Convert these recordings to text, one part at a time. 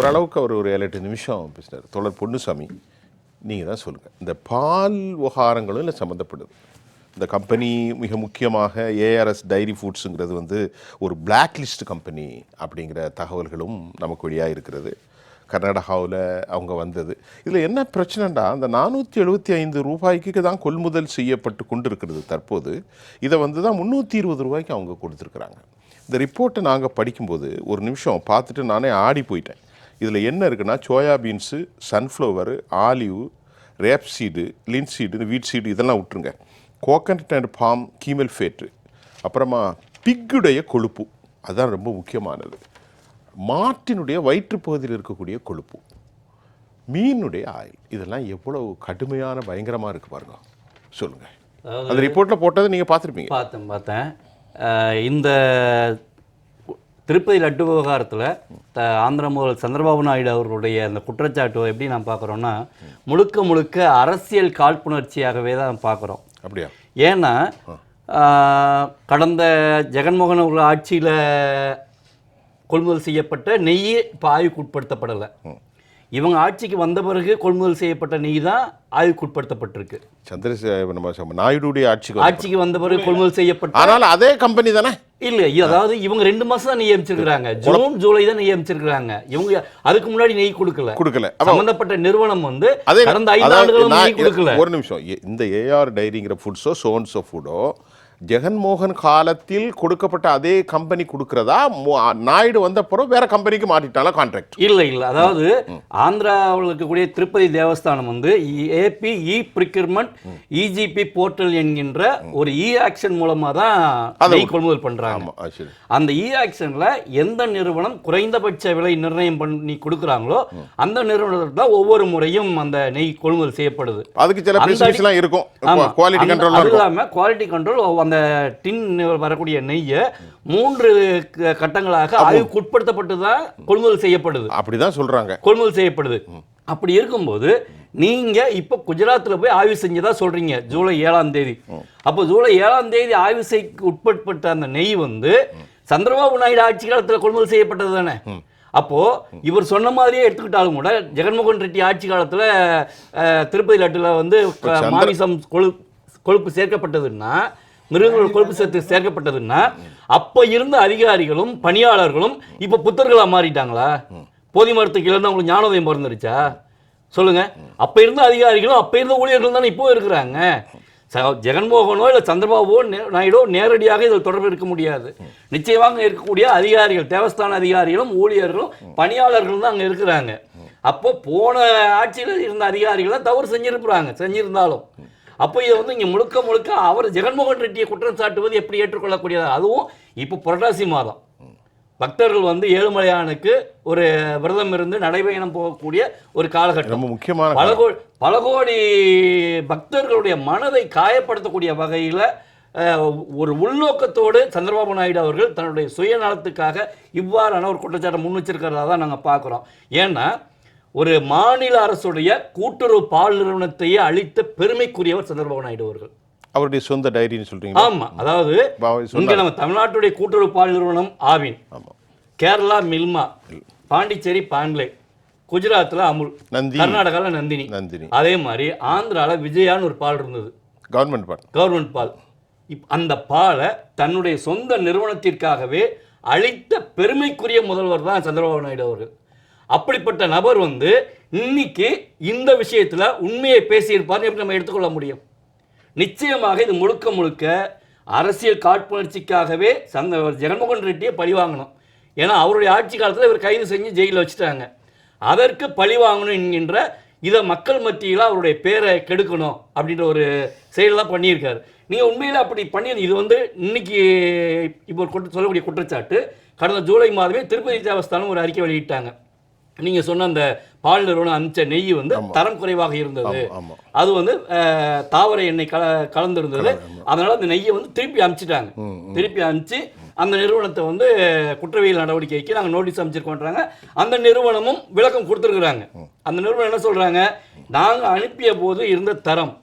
ஓரளவுக்கு அவர் ஒரு ஏழு எட்டு நிமிஷம் பேசினார். தோழர் பொன்னுசாமி நீங்கள் தான் சொல்லுங்கள் இந்த பால் விவகாரங்களும் இல்லை சம்மந்தப்படுது இந்த கம்பெனி மிக முக்கியமாக ஏஆர்எஸ் டைரி ஃபுட்ஸுங்கிறது வந்து ஒரு பிளாக் லிஸ்ட் கம்பெனி அப்படிங்கிற தகவல்களும் நமக்கு வழியாக இருக்கிறது. கர்நாடகாவில் அவங்க வந்தது. இதில் என்ன பிரச்சனைண்டா அந்த நானூற்றி எழுபத்தி ஐந்து ரூபாய்க்கு தான் கொள்முதல் செய்யப்பட்டு கொண்டு இருக்கிறது தற்போது. இதை வந்து தான் முந்நூற்றி இருபது ரூபாய்க்கு அவங்க கொடுத்துருக்குறாங்க. இந்த ரிப்போர்ட்டை நாங்கள் படிக்கும்போது ஒரு நிமிஷம் பார்த்துட்டு நானே ஆடி போயிட்டேன். இதில் என்ன இருக்குன்னா soya beans sunflower olive rape seed linseed wheat seed இதெல்லாம் விட்டுருங்க. Coconut and palm kernel fat அப்புறமா பிக்குடைய கொழுப்பு. அதுதான் ரொம்ப முக்கியமானது. மாட்டினுடைய வயிற்றுப்பகுதியில் இருக்கக்கூடிய கொழுப்பு. மீனுடைய ஆயில். இதெல்லாம் எவ்வளவு கடுமையான பயங்கரமாக இருக்குது பாருங்க. சொல்லுங்கள் அந்த ரிப்போர்ட்டில் போட்டதை நீங்கள் பார்த்துருப்பீங்க. பார்த்தேன் பார்த்தேன். இந்த திருப்பதி லட்டு விவகாரத்தில் த ஆந்திர முதல் சந்திரபாபு நாயுடு அவர்களுடைய அந்த குற்றச்சாட்டு எப்படி நான் பார்க்குறோன்னா முழுக்க முழுக்க அரசியல் காழ்ப்புணர்ச்சியாகவே தான் பார்க்குறோம். அப்படியா? ஏன்னா கடந்த ஜெகன்மோகன் அவர்கள் ஆட்சியில் கொள்முதல் செய்யப்பட்ட நெய் இப்போ ஆய்வுக்கு உட்படுத்தப்படலை. இவங்க ஆட்சிக்கு வந்த பிறகு கொள்முதல் செய்யப்பட்ட நெய் தான் ஆய்வுக்கு உட்படுத்தப்பட்டிருக்கு. சந்திரசே நம்ம நாயுடுடைய ஆட்சிக்கு வந்து- ஆட்சிக்கு வந்த பிறகு கொள்முதல் செய்யப்பட்ட ஆனால் அதே கம்பெனி தானே? இல்ல அதாவது இவங்க ரெண்டு மாசம் தான் நெய் அமைச்சிருக்காங்க ஜூன் ஜூலை தான் நெய் அமைச்சிருக்காங்க இவங்க அதுக்கு முன்னாடி நெய் கொடுக்கல. கொடுக்கல. சம்பந்தப்பட்ட நிறுவனம் வந்து அதே கடந்த ஐந்து ஆண்டுகளும் நெய் கொடுக்கல. ஒரு நிமிஷம். இந்த ஏஆர் டைரிங்கிற ஃபுட்ஸோ சோன்ஸோ ஃபுட்டோ ஜெகன்மோகன் காலத்தில் கொடுக்கப்பட்ட அதே கம்பெனி கொடுக்கறதா? நாயுடு வந்த பிறகு வேற கம்பெனிக்கு மாட்டிட்டாலும் கான்ட்ராக்ட் இல்ல இல்ல. அதாவது ஆந்திராவில் இருக்கக்கூடிய திருப்பதி தேவஸ்தானம் வந்து AP e procurement EGP portal என்கின்ற ஒரு இ ஆக்ஷன் மூலமா தான் அதை கொள்முதல் சரி. அந்த இ ஆக்ஷன்ல எந்த நிறுவனம் குறைந்தபட்ச விலை நிர்ணயம் பண்ணி கொடுக்குறாங்களோ அந்த நிறுவனத்தில் தான் ஒவ்வொரு முறையும் அந்த நெய் கொள்முதல் செய்யப்படுது. அதுக்கு சில இருக்கும். குவாலிட்டி கண்ட்ரோல் அது இருக்கும். இல்லாம குவாலிட்டி கண்ட்ரோல் அந்த டின் வரக்கூடிய நெய்யை மூன்று கட்டங்களாக ஆய்வுக்கு உட்படுத்தப்பட்டு தான் கொள்முதல் செய்யப்படுது. அப்படிதான் சொல்றாங்க. கொள்முதல் செய்யப்படுது. அப்படி இருக்கும்போது நீங்க இப்ப குஜராத்ல போய் ஆய்வு செஞ்சதா சொல்றீங்க ஜூலை ஏழாம் தேதி. அப்போ ஜூலை ஏழாம் தேதி ஆய்வு செய்ய உட்பட்ட அந்த நெய் வந்து சந்திரபாபு நாயுடு ஆட்சி காலத்துல கொள்முதல் செய்யப்பட்டது தானே? அப்போ இவர் சொன்ன மாதிரியே எடுத்துக்கிட்டாலும் கூட ஜெகன்மோகன் ரெட்டி ஆட்சி காலத்துல திருப்பதி லட்டுல வந்து மாமிசம் கொழு கொழுப்பு சேர்க்கப்பட்டதுன்னா மிருகங்கள் கொழுப்பு சத்து சேர்க்கப்பட்டதுன்னா அப்ப இருந்த அதிகாரிகளும் பணியாளர்களும் இப்ப புத்தர்களா மாறிட்டாங்களா? போதி மரத்துக்கு இழந்து அவங்களுக்கு ஞானோதயம் பிறந்துருச்சா? சொல்லுங்க. அப்ப இருந்த அதிகாரிகளும் அப்ப இருந்த ஊழியர்கள் தானே இப்போ இருக்கிறாங்க. ச- ஜெகன்மோகனோ இல்லை சந்திரபாபுவோ நாயுடோ நேரடியாக இதில் தொடர்பு இருக்க முடியாது. நிச்சயமாக இருக்கக்கூடிய அதிகாரிகள் தேவஸ்தான அதிகாரிகளும் ஊழியர்களும் பணியாளர்களும் தான் அங்கே இருக்கிறாங்க. அப்போ போன ஆட்சியில் இருந்த அதிகாரிகள் தான் தவறு செஞ்சிருப்பாங்க செஞ்சிருந்தாலும். அப்போ இதை வந்து இங்கே முழுக்க முழுக்க அவர் ஜெகன்மோகன் ரெட்டியை குற்றம் சாட்டுவது எப்படி ஏற்றுக்கொள்ளக்கூடியது? அதுவும் இப்போ புரட்டாசி மாதம். பக்தர்கள் வந்து ஏழுமலையானுக்கு ஒரு விரதம் இருந்து நடைபயணம் போகக்கூடிய ஒரு காலகட்டம். ரொம்ப முக்கியமான பல கோ பல கோடி பக்தர்களுடைய மனதை காயப்படுத்தக்கூடிய வகையில் ஒரு உள்நோக்கத்தோடு சந்திரபாபு நாயுடு அவர்கள் தன்னுடைய சுயநலத்துக்காக இவ்வாறான ஒரு குற்றச்சாட்டை முன் வச்சிருக்கிறதா தான் நாங்கள் பார்க்குறோம். ஏன்னா ஒரு மாநில அரசுடைய கூட்டுறவு பால் நிறுவனத்தையே அழித்த பெருமைக்குரியவர் சந்திரபாபு நாயுடு அவர்கள். அவருடைய சொந்த டைரின்னு சொல்றீங்க ஆமா அதாவது இங்க. நம்ம தமிழ்நாட்டுடைய கூட்டுறவு பால் நிறுவனம் ஆவின் கேரளா மில்மா பாண்டிச்சேரி பாண்லே குஜராத்ல அமுல் கர்நாடகால நந்தினி. நந்தினி. அதே மாதிரி ஆந்திரால விஜயான்னு ஒரு பால் இருந்தது. கவர்மெண்ட் பான் கவர்மெண்ட் பால். அந்த பாலை தன்னுடைய சொந்த நிறுவனத்திற்காகவே அளித்த பெருமைக்குரிய முதல்வர் தான் சந்திரபாபு நாயுடு அவர்கள். அப்படிப்பட்ட நபர் வந்து இன்னைக்கு இந்த விஷயத்தில் உண்மையை பேசியிருப்பார்னு எப்படி நம்ம எடுத்துக்கொள்ள முடியும்? நிச்சயமாக இது முழுக்க முழுக்க அரசியல் காட்புணர்ச்சிக்காகவே சந்த ஜெகன்மோகன் ரெட்டியை பழி வாங்கணும். ஏன்னா அவருடைய ஆட்சி காலத்தில் இவர் கைது செஞ்சு ஜெயிலில் வச்சுட்டாங்க. அதற்கு பழி வாங்கணும் என்கின்ற இதை மக்கள் மத்தியில் அவருடைய பேரை கெடுக்கணும் அப்படின்ற ஒரு செயலெல்லாம் பண்ணியிருக்காரு. நீங்கள் உண்மையில் அப்படி பண்ணி இது வந்து இன்னைக்கு இப்போ ஒரு குற்ற சொல்லக்கூடிய குற்றச்சாட்டு. கடந்த ஜூலை மாதமே திருப்பதி தேவஸ்தானம் ஒரு அறிக்கை வெளியிட்டாங்க. நீங்கள் சொன்ன அந்த பால் நிறுவனம் அனுப்பிச்ச நெய் வந்து தரம் குறைவாக இருந்தது. அது வந்து தாவர எண்ணெய் கல கலந்துருந்தது. அதனால அந்த நெய்யை வந்து திருப்பி அனுப்பிச்சிட்டாங்க. திருப்பி அனுப்பிச்சு அந்த நிறுவனத்தை வந்து குற்றவியல் நடவடிக்கைக்கு நாங்கள் நோட்டீஸ் அமைச்சிருக்கோன்றாங்க அந்த நிறுவனமும் விளக்கம் கொடுத்துருக்குறாங்க. அந்த நிறுவனம் என்ன சொல்றாங்க? நாங்கள் அனுப்பிய போது இருந்த தரம்.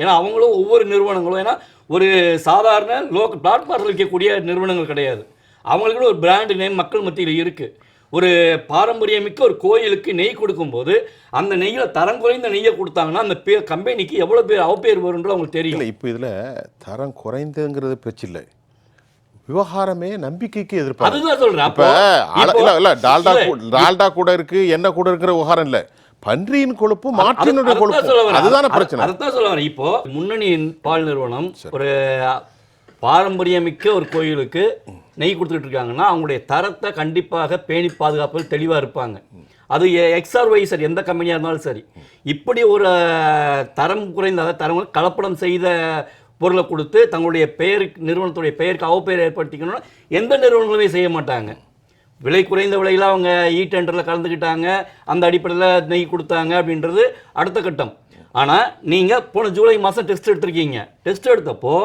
ஏன்னா அவங்களும் ஒவ்வொரு நிறுவனங்களும் ஏன்னா ஒரு சாதாரண லோக்கல் பிளாட்ஃபார்மில் விற்கக்கூடிய நிறுவனங்கள் கிடையாது. அவங்களுக்குன்னு ஒரு பிராண்ட் நேம் மக்கள் மத்தியில் இருக்கு. ஒரு பாரம்பரியமிக்க ஒரு கோயிலுக்கு நெய் கொடுக்கும்போது அந்த நெய்யில் தரம் குறைந்த நெய்யை கொடுத்தாங்கன்னா அந்த பே கம்பெனிக்கு எவ்வளோ பேர் அவப்பேர் வரும்ன்றது அவங்களுக்கு தெரியும். இல்லை இப்போ இதில் தரம் குறைந்ததுங்கிறது பேச்சு இல்லை விவகாரமே நம்பிக்கைக்கு எதிர்பார்ப்பு அதுதான் சொல்றேன். அப்போ இல்ல இல்ல டால்டா டால்டா கூட இருக்கு எண்ணெய் கூட இருக்கிற விவகாரம் இல்ல. பன்றியின் கொழுப்பு மாற்றினுடைய கொழுப்பு. அதுதானே அது- பிரச்சனை. அதுதான் சொல்ல வரேன். இப்போ முன்னணி பால் நிறுவனம் ஒரு பாரம்பரியமிக்க ஒரு கோயிலுக்கு நெய் கொடுத்துட்டு இருக்காங்கன்னா அவங்களுடைய தரத்தை கண்டிப்பாக பேணி பாதுகாப்பில் தெளிவாக இருப்பாங்க. அது எக்ஸ்ஆர் ஒய் சரி எந்த கம்பெனியாக இருந்தாலும் சரி. இப்படி ஒரு தரம் குறைந்த தரம் கலப்படம் செய்த பொருளை கொடுத்து தங்களுடைய பெயருக்கு நிறுவனத்துடைய பெயருக்கு அவப்பெயர் ஏற்படுத்திக்கணும்னா எந்த நிறுவனங்களுமே செய்ய மாட்டாங்க. விலை குறைந்த விலையில் அவங்க இ டெண்டரில் கலந்துக்கிட்டாங்க அந்த அடிப்படையில் நெய் கொடுத்தாங்க அப்படின்றது அடுத்த கட்டம். ஆனால் நீங்கள் போன ஜூலை மாதம் டெஸ்ட் எடுத்திருக்கீங்க. டெஸ்ட் எடுத்தப்போ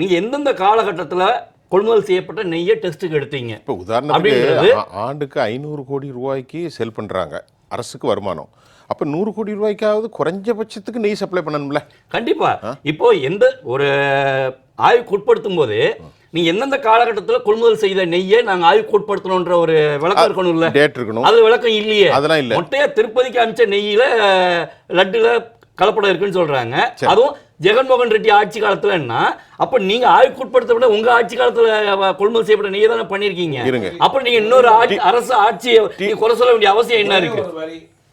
நீங்கள் எந்தெந்த காலகட்டத்தில் கொள்முதல் செய்யப்பட்ட நெய்யை டெஸ்ட்டுக்கு எடுத்தீங்க? இப்போ உதாரணத்துக்கு ஆண்டுக்கு ஐநூறு கோடி ரூபாய்க்கு செல் பண்றாங்க. அரசுக்கு வருமானம். அப்ப நூறு கோடி ரூபாய்க்காவது குறைஞ்சபட்சத்துக்கு நெய் சப்ளை பண்ணணும்ல? கண்டிப்பா. இப்போ எந்த ஒரு ஆய்வுக்கு உட்படுத்தும் போது நீங்க எந்தெந்த காலகட்டத்தில் கொள்முதல் செய்த நெய்யை நாங்க ஆய்வுக்கு உட்படுத்தணுன்ற ஒரு விளக்கம் இருக்கணும்ல? டேட் இருக்கணும். அது விளக்கம் இல்லையே. அதெல்லாம் இல்ல. மொட்டையா திருப்பதிக்கு அமிச்ச நெய்யில லட்டுல கலப்படம் இருக்குன்னு சொல்றாங்க. அதுவும் ஜெகன்மோகன் ரெட்டி ஆட்சி காலத்துலன்னா அப்ப நீங்க ஆய்வுக்கு உட்படுத்தப்பட்ட உங்க ஆட்சி காலத்துல கொள்முதல் செய்யப்பட்ட நெய்யை தானே பண்ணிருக்கீங்க இருங்க. அப்ப நீங்க இன்னொரு ஆட்சி அரசு ஆட்சியை நீங்க குறை சொல்ல வேண்டிய அவசியம் என்ன இருக்கு?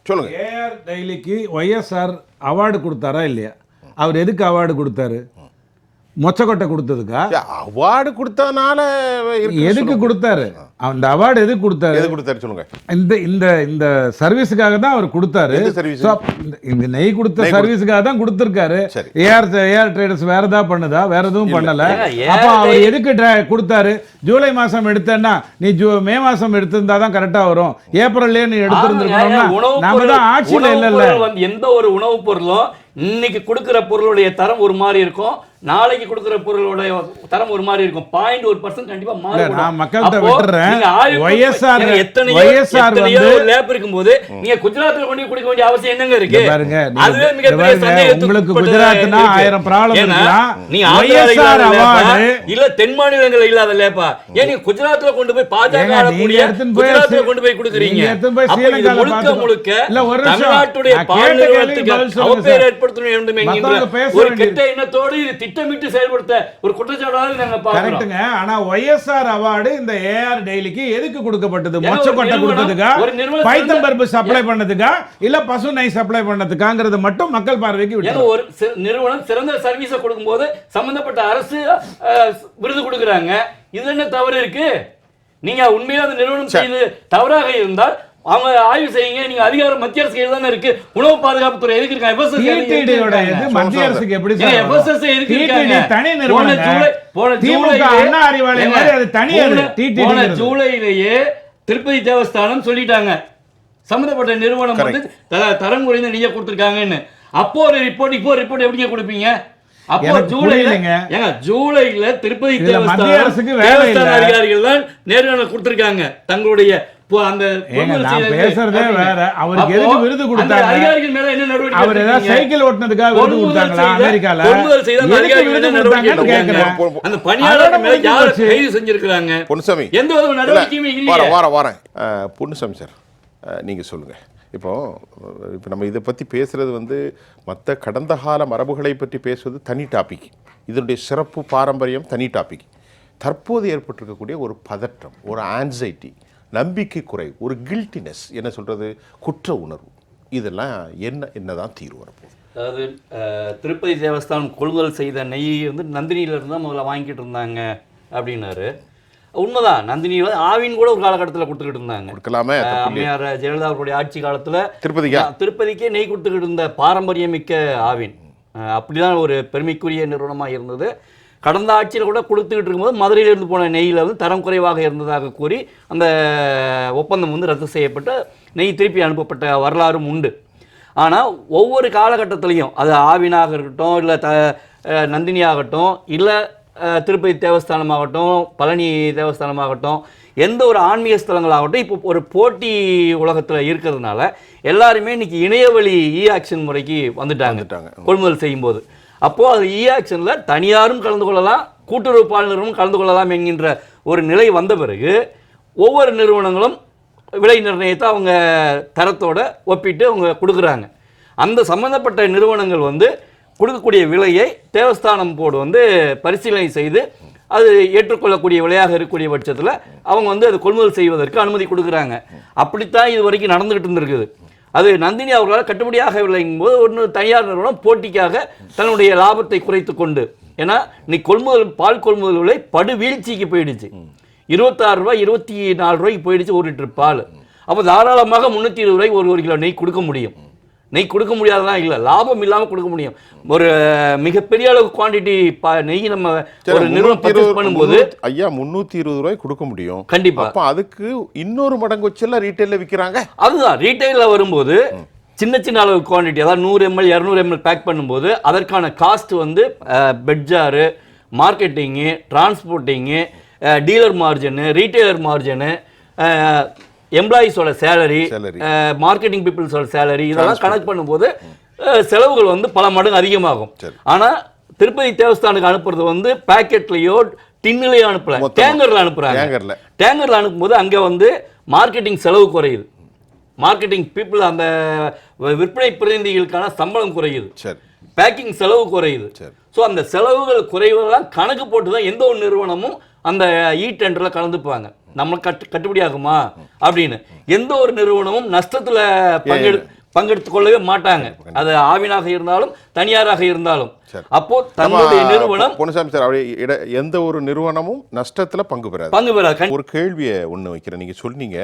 சொல்லுங்க. ஏஆர் டெய்லிக்கு ஒய்எஸ்ஆர் அவார்டு கொடுத்தாரா இல்லையா? அவர் எதுக்கு அவார்டு கொடுத்தாரு? மொச்சக்கொட்டை கொடுத்ததுக்கா? அவார்டு கொடுத்ததுனால எதுக்கு கொடுத்தாரு? அந்த அவார்டு எதுக்கு கொடுத்தாரு? எது கொடுத்தாரு சொல்லுங்க. இந்த இந்த இந்த சர்வீஸுக்காக தான் அவர் கொடுத்தாரு. இந்த- இந்த நெய் கொடுத்த சர்வீஸுக்காக தான் கொடுத்திருக்காரு. ஏஆர் ஏஆர் ட்ரேடர்ஸ் வேற ஏதாவது பண்ணுதா? வேற எதுவும் பண்ணல. அப்ப அவர் எதுக்கு கொடுத்தாரு? ஜூலை மாசம் எடுத்தேன்னா நீ ஜூ மே மாசம் எடுத்திருந்தா தான் கரெக்டா வரும். ஏப்ரல்லே நீ எடுத்திருந்திருக்கணும்னா நாம தான் ஆட்சியில வந்து எந்த ஒரு உணவுப் பொருளும் இன்னைக்கு கொடுக்கிற பொருளுடைய தரம் ஒரு மாதிரி இருக்கும். நாளைக்கு கொடுக்கிற பொருளுடைய தரம் ஒரு மாதிரி இருக்கும் பாயிண்ட் ஒரு பர்சன்ட் கண்டிப்பா மாறுபடும் நான் மக்கள்கிட்ட விட்டுறேன். YSR எத்தனையோ வந்து- லேப் இருக்கும்போது நீங்க குஜராத்ல கொண்டு போய் கொடுக்க வேண்டிய அவசியம் என்னங்க இருக்கு பாருங்க அதுவே மிகப்பெரிய சந்தேகத்துக்கு உங்களுக்கு குஜராத்னா. ஆயிரம் ஏன்னா, இருக்கலாம். இல்லாத லேப்பா, award இல்ல தென் மாநிலங்கள்ல இல்லாத லேப்பா ஏன் நீங்க குஜராத்ல கொண்டு போய் பாஜக ஆளக்கூடிய குஜராத்ல கொண்டு போய் கொடுக்குறீங்க முழுக்க. முழுக்க. தமிழ்நாட்டுடைய சொல்லுங்க அவப்பேர். ஏற்படுத்தணும் வேண்டும் என்கின்ற ஒரு. கெட்ட எண்ணத்தோடு இது திட்டமிட்டு செயல்படுத்த ஒரு குற்றச்சாட்டாக நாங்க பாக்குறோம் கரெக்ட்டுங்க. ஆனா ஒய்எஸ்ஆர் அவார்டு இந்த ஏஆர் டெய்லிக்கு எதுக்கு கொடுக்கப்பட்டது? மொச்சக்கொட்டை நிறுவனம், கொடுத்ததுக்கா? பைத்தம் பருப்பு சப்ளை பண்ணதுக்கா? இல்ல பசு நெய் சப்ளை பண்ணதுக்காங்கிறது மட்டும் மக்கள் பார்வைக்கு விட்டு ஒரு நிறுவனம் சிறந்த சர்வீஸை கொடுக்கும்போது சம்பந்தப்பட்ட அரசு விருது கொடுக்குறாங்க. இதுல என்ன தவறு இருக்கு? நீங்க உண்மையா அந்த நிறுவனம் செய்து தவறாக இருந்தால் அவங்க ஆய்வு செய்யுங்க நீங்க அதிகாரம் மத்திய அரசு கையில் தானே இருக்கு உணவு இருக்காங்க FSSAI எதுக்கு இருக்காங்க? மத்திய அரசுக்கு எப்படி சார் எதுக்கு இருக்காங்க? தனி போன நிறுவனம் அண்ணா அறிவாலயம் மாதிரி அது தனி. ஜூலையிலேயே திருப்பதி தேவஸ்தானம் சொல்லிட்டாங்க சம்பந்தப்பட்ட நிறுவனம் வந்து தரம் குறைந்த நெய்யை கொடுத்துருக்காங்கன்னு அப்போ ஒரு ரிப்போர்ட் இப்போ ரிப்போர்ட் எப்படிங்க கொடுப்பீங்க அப்போ ஜூலைல. ஏங்க ஜூலைல திருப்பதி தேவஸ்தானம். அதிகாரிகள் தான் நேர்காணல் கொடுத்திருக்காங்க தங்களுடைய அந்த ஏங்க, கொள்முதல் நான் செய்தது பேசுறதே அப்படின்னு. வேற. அவருக்கு அப்போ எதுக்கு விருது அந்த கொடுத்தாங்க? அதிகாரிகள் மேல என்ன நடவடிக்கை அவர் ஏதாவது எடுத்திருக்கீங்க? சைக்கிள் ஓட்டுனதுக்காக விருது கொள்முதல் கொடுத்தாங்களா செய்த- அமெரிக்கால கொள்முதல் செய்த அந்த எதுக்கு அதிகாரிகள் விருது என்ன நடவடிக்கை கொடுத்தாங்கன்னு எடுத்திருக்காங்க? கேட்கிறேன் அந்த பணியாளர் அதோட மேல முடிஞ்சு யார் போச்சு. கைது செஞ்சிருக்காங்க பொன்னுசாமி எந்த வித நடவடிக்கையுமே இல்ல, இல்லையே வாரம் வாரம் வாரம் அஹ், பொன்னுசாமி சார் அஹ், நீங்க சொல்லுங்க இப்போ இப்போ நம்ம இதை பற்றி பேசுறது வந்து மற்ற கடந்த கால மரபுகளை பற்றி பேசுவது தனி டாபிக் இதனுடைய சிறப்பு பாரம்பரியம் தனி டாபிக் தற்போது ஏற்பட்டிருக்கக்கூடிய ஒரு பதற்றம் ஒரு ஆன்சைட்டி நம்பிக்கை குறை ஒரு கில்ட்டினஸ் என்ன சொல்றது? குற்ற உணர்வு. இதெல்லாம் என்ன என்னதான் தீர்வு வரப்போகுது. அதாவது திருப்பதி தேவஸ்தானம் கொள்முதல் செய்த நெய் வந்து நந்தினியில இருந்து தான் முதல்ல வாங்கிட்டு இருந்தாங்க அப்படின்னாரு. உண்மைதான் நந்தினியில் ஆவின் கூட ஒரு காலகட்டத்தில் கொடுத்துக்கிட்டு இருந்தாங்க. கொடுக்கலாமே. அம்மையார் ஜெயலலிதா அவர்களுடைய ஆட்சி காலத்துல திருப்பதிக்கா? திருப்பதிக்கே நெய் கொடுத்துக்கிட்டு இருந்த பாரம்பரியமிக்க ஆவின். அப்படிதான் ஒரு பெருமைக்குரிய நிறுவனமா இருந்தது. கடந்த ஆட்சியில் கூட கொடுத்துக்கிட்டு இருக்கும்போது மதுரையிலிருந்து போன நெய்யில் வந்து தரம் குறைவாக இருந்ததாக கூறி அந்த ஒப்பந்தம் வந்து ரத்து செய்யப்பட்டு நெய் திருப்பி அனுப்பப்பட்ட வரலாறும் உண்டு. ஆனால் ஒவ்வொரு காலகட்டத்திலையும் அது ஆவினாக இருக்கட்டும் இல்லை த அஹ், நந்தினி ஆகட்டும் இல்லை திருப்பதி தேவஸ்தானமாகட்டும் பழனி தேவஸ்தானமாகட்டும் எந்த ஒரு ஆன்மீக ஸ்தலங்களாகட்டும் இப்போ ஒரு போட்டி உலகத்தில் இருக்கிறதுனால எல்லாருமே இன்னைக்கு இணையவழி இ ஆக்ஷன் முறைக்கு வந்துட்டாங்க. கொள்முதல் செய்யும்போது. அப்போது அது இ ஆக்ஷனில் தனியாரும் கலந்து கொள்ளலாம் கூட்டுறவு பாலினரும் கலந்து கொள்ளலாம் என்கின்ற ஒரு நிலை வந்த பிறகு ஒவ்வொரு நிறுவனங்களும் விலை நிர்ணயத்தை அவங்க தரத்தோட ஒப்பிட்டு அவங்க கொடுக்குறாங்க. அந்த சம்மந்தப்பட்ட நிறுவனங்கள் வந்து கொடுக்கக்கூடிய விலையை தேவஸ்தானம் போர்டு வந்து பரிசீலனை செய்து அது ஏற்றுக்கொள்ளக்கூடிய விலையாக இருக்கக்கூடிய பட்சத்தில் அவங்க வந்து அது கொள்முதல் செய்வதற்கு அனுமதி கொடுக்குறாங்க. அப்படித்தான் இது வரைக்கும் நடந்துகிட்டு இருந்திருக்குது. அது நந்தினி அவர்களால் கட்டுப்படியாகவில்லைங்கும் போது ஒன்று தனியார் நிறுவனம் போட்டிக்காக தன்னுடைய லாபத்தை குறைத்து கொண்டு ஏன்னா இன்னைக்கு கொள்முதல் பால் கொள்முதல் விலை படு வீழ்ச்சிக்கு போயிடுச்சு. இருபத்தாறு ரூபாய் இருபத்தி நாலு ரூபாய்க்கு போயிடுச்சு ஒரு லிட்டர் பால். அப்போ தாராளமாக முந்நூற்றி இருபது ரூபாய்க்கு ஒரு ஒரு கிலோ நெய் கொடுக்க முடியும். நெய் கொடுக்க முடியாததான் இல்லை லாபம் இல்லாமல் கொடுக்க முடியும். ஒரு மிகப்பெரிய அளவு குவாண்டிட்டி நெய் நம்ம ஒரு நிறுவனம் 320 பர்ச்சேஸ் பண்ணும்போது ஐயா முந்நூற்றி இருபது ரூபாய் கொடுக்க முடியும். கண்டிப்பா. அப்போ அதுக்கு இன்னொரு மடங்கு வச்செல்லாம் ரீட்டைலில் விற்கிறாங்க அதுதான் ரீட்டைலில் வரும்போது சின்ன சின்ன அளவு குவாண்டிட்டி அதாவது நூறு எம்எல் இரநூறு எம்எல் பேக் பண்ணும்போது அதற்கான காஸ்ட் வந்து பெட்ஜாரு marketing transporting dealer margin retailer margin எம்ப்ளாயீஸோட salary Salary. Marketing பீப்புள்ஸோட சேலரி இதெல்லாம் கணக்கு பண்ணும்போது செலவுகள் வந்து பல மடங்கு அதிகமாகும். ஆனால் திருப்பதி தேவஸ்தானுக்கு அனுப்புறது வந்து பாக்கெட்லேயோ டின்னுலையோ அனுப்பல. டேங்கரில் அனுப்புகிறாங்க டேங்கர்ல அனுப்பும்போது அங்கே வந்து மார்க்கெட்டிங் செலவு குறையுது. மார்க்கெட்டிங் பீப்புள் அந்த விற்பனை பிரதிநிதிகளுக்கான சம்பளம் குறையுது. சரி. பேக்கிங் செலவு குறையுது. ஸோ அந்த செலவுகள் குறைவதெல்லாம் கணக்கு போட்டு தான் எந்த ஒரு நிறுவனமும் அந்த இ டெண்டரில் கலந்துப்பாங்க. நம்ம கட்டு கட்டுப்படி ஆகுமா அப்படின்னு. எந்த ஒரு நிறுவனமும் நஷ்டத்தில் பங்கெடு பங்கெடுத்துக் கொள்ளவே மாட்டாங்க. அது ஆவினாக இருந்தாலும் தனியாராக இருந்தாலும். அப்போ தன்னுடைய நிறுவனம் பொன்னுசாமி சார் அப்படியே எந்த ஒரு நிறுவனமும் நஷ்டத்துல பங்கு பெறாது. பங்கு பெறாது. ஒரு கேள்வியை ஒன்று வைக்கிறேன். நீங்கள் சொன்னீங்க.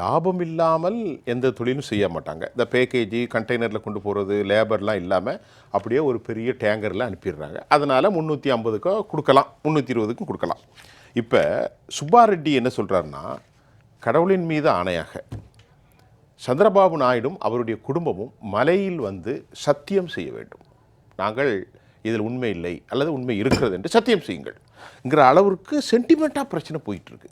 லாபம் இல்லாமல் எந்த தொழிலும் செய்ய மாட்டாங்க. இந்த பேக்கேஜி கண்டெய்னரில் கொண்டு போகிறது லேபர்லாம் இல்லாமல் அப்படியே ஒரு பெரிய டேங்கரில் அனுப்பிடுறாங்க. அதனால் முந்நூற்றி ஐம்பதுக்கோ கொடுக்கலாம். முந்நூற்றி இருபதுக்கும் கொடுக்கலாம். இப்போ சுப்பா ரெட்டி என்ன சொல்கிறாருன்னா கடவுளின் மீது ஆணையாக சந்திரபாபு நாயுடும் அவருடைய குடும்பமும் மலையில் வந்து சத்தியம் செய்ய வேண்டும். நாங்கள் இதில் உண்மை இல்லை அல்லது உண்மை இருக்கிறது என்று சத்தியம் செய்யுங்கள். அளவிற்கு சென்டிமெண்ட்டாக பிரச்சனை போயிட்டுருக்கு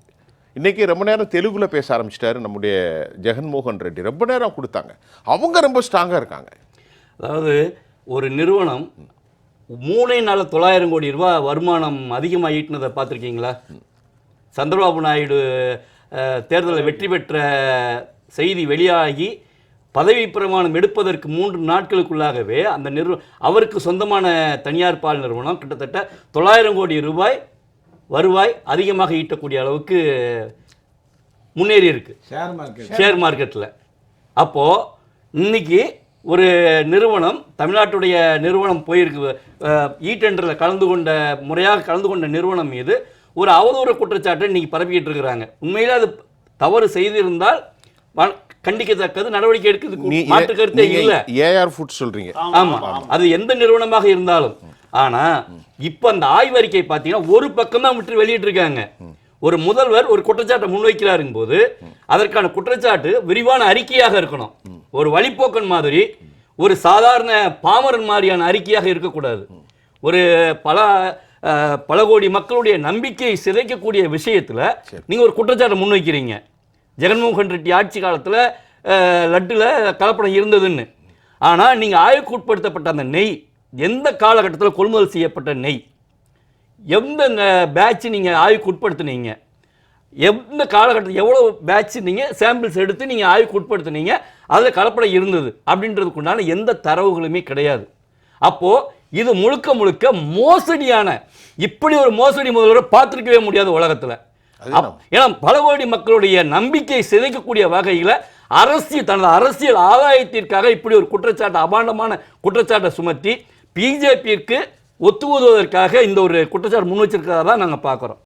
இன்றைக்கி ரொம்ப நேரம் தெலுங்கில் பேச ஆரம்பிச்சிட்டாரு நம்முடைய ஜெகன்மோகன் ரெட்டி. ரொம்ப நேரம் கொடுத்தாங்க. அவங்க ரொம்ப ஸ்ட்ராங்காக இருக்காங்க. அதாவது ஒரு நிறுவனம் மூணே நாள் தொள்ளாயிரம் கோடி ரூபாய் வருமானம் அதிகமாக ஈட்டினதை பார்த்துருக்கீங்களா? சந்திரபாபு நாயுடு தேர்தலில் வெற்றி பெற்ற செய்தி வெளியாகி பதவி பிரமாணம் எடுப்பதற்கு மூன்று நாட்களுக்குள்ளாகவே அந்த நிறுவ அவருக்கு சொந்தமான தனியார் பால் நிறுவனம் கிட்டத்தட்ட தொள்ளாயிரம் கோடி ரூபாய் வருவாய் அதிகமாக ஈட்டக்கூடிய அளவுக்கு முன்னேறி இருக்கு. ஷேர் மார்க்கெட் ஷேர் மார்க்கெட்டில் அப்போது இன்னைக்கு ஒரு நிறுவனம் தமிழ்நாட்டுடைய நிறுவனம் போயிருக்கு இ டெண்டரில் கலந்து கொண்ட முறையாக கலந்து கொண்ட நிறுவனம் மீது ஒரு அவதூறு குற்றச்சாட்டை இன்னைக்கு பரப்பிக்கிட்டு இருக்கிறாங்க உண்மையிலே அது தவறு செய்திருந்தால் கண்டிக்கத்தக்கது நடவடிக்கை எடுக்கிறதுக்கு மாற்று கருத்தே இல்லை. ஏஆர் ஃபுட் சொல்கிறீங்க ஆமா. அது எந்த நிறுவனமாக இருந்தாலும் ஆனா இப்ப அந்த ஆய்வறிக்கை பார்த்தீங்கன்னா ஒரு பக்கம் தான் விட்டு வெளியிட்டிருக்காங்க. ஒரு முதல்வர் ஒரு குற்றச்சாட்டை முன்வைக்கிறாருங்க போது அதற்கான குற்றச்சாட்டு விரிவான அறிக்கையாக இருக்கணும். ஒரு வழிப்போக்கன் மாதிரி ஒரு சாதாரண பாமரன் மாதிரியான அறிக்கையாக இருக்கக்கூடாது. ஒரு பல பல கோடி மக்களுடைய நம்பிக்கையை சிதைக்கக்கூடிய விஷயத்துல நீங்க ஒரு குற்றச்சாட்டை முன்வைக்கிறீங்க. ஜெகன்மோகன் ரெட்டி ஆட்சி காலத்துல லட்டுல கலப்படம் இருந்ததுன்னு. ஆனா நீங்க ஆய்வுக்கு உட்படுத்தப்பட்ட அந்த நெய் எந்த காலகட்டத்தில் கொள்முதல் செய்யப்பட்ட நெய்? எந்த பேட்ச் நீங்கள் ஆய்வுக்கு உட்படுத்துனீங்க? எந்த காலகட்டத்தில் எவ்வளோ பேட்ச் நீங்கள் சாம்பிள்ஸ் எடுத்து நீங்கள் ஆய்வுக்கு உட்படுத்துனீங்க? அதில் கலப்படம் இருந்தது அப்படின்றதுக்கு உண்டான எந்த தரவுகளுமே கிடையாது. அப்போது இது முழுக்க முழுக்க மோசடியான இப்படி ஒரு மோசடி முதல்வரை பார்த்துருக்கவே முடியாது உலகத்தில். ஏன்னா பல கோடி மக்களுடைய நம்பிக்கை சிதைக்கக்கூடிய வகையில் அரசியல் தனது அரசியல் ஆதாயத்திற்காக இப்படி ஒரு குற்றச்சாட்டு அபாண்டமான குற்றச்சாட்டை சுமத்தி பிஜேபிக்கு ஒத்துவதற்காக இந்த ஒரு குற்றச்சாட்டு முன் வச்சிருக்கிறதா தான் நாங்கள் பார்க்குறோம்.